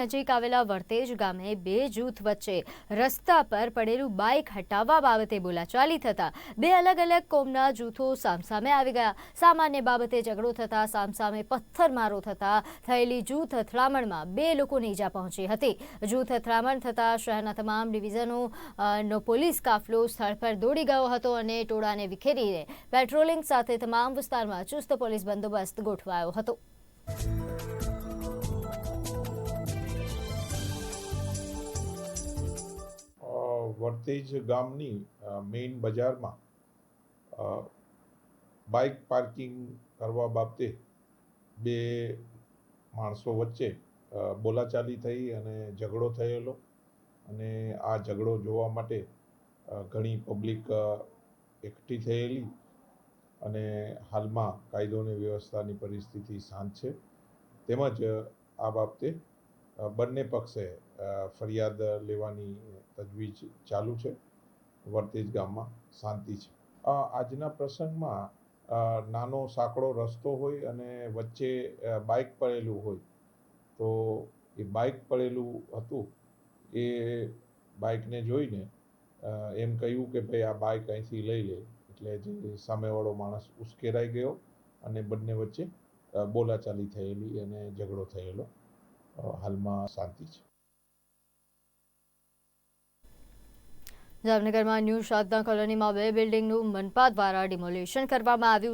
નજીક આવેલા વર્તેજ ગામે બે જૂથ વચ્ચે રસ્તા પર પડેલું બાઇક હટાવવા બાબતે બોલાચાલી થતા બે અલગ અલગ કોમના જૂથો સામસામે આવી ગયા. સામાન્ય બાબતે ઝઘડો થતા સામસામે પથ્થરમારો થતા થયેલી જૂથ અથડામણમાં બે લોકોને ઈજા પહોંચી હતી. જૂથ અથડામણ થતા શહેરના તમામ ડિવિઝનો નો પોલીસ કાફલો સ્થળ પર દોડી ગયો હતો અને ટોળાને વિખેરીને પેટ્રોલિંગ સાથે તમામ વિસ્તારમાં ચુસ્ત પોલીસ બંદોબસ્ત ગોઠવાયો હતો. વર્તેજ ગામની મેઇન બજારમાં બાઇક પાર્કિંગ કરવા બાબતે બે માણસો વચ્ચે બોલાચાલી થઈ અને ઝઘડો થયેલો. અને આ ઝઘડો જોવા માટે ઘણી પબ્લિક એકઠી થયેલી અને હાલમાં કાયદો અને વ્યવસ્થાની પરિસ્થિતિ શાંત છે. તેમજ આ બાબતે બંને પક્ષે ફરિયાદ લેવાની તજવીજ ચાલુ છે. વર્તેજ ગામમાં શાંતિ છે. આજના પ્રસંગમાં નાનો સાંકડો રસ્તો હોય અને વચ્ચે બાઇક પડેલું હોય, તો એ બાઇક પડેલું હતું. એ બાઇકને જોઈને એમ કહ્યું કે ભાઈ આ બાઇક અહીંથી લઈ લે. એટલે જે સામેવાળો માણસ ઉશ્કેરાઈ ગયો અને બંને વચ્ચે બોલાચાલી થયેલી અને ઝઘડો થયેલો. હાલમાં શાંતિ છે. જામનગરમાં ન્યૂ શારદા કોલોનીમાં બે બિલ્ડિંગનું મનપા દ્વારા ડિમોલિશન કરવામાં આવ્યું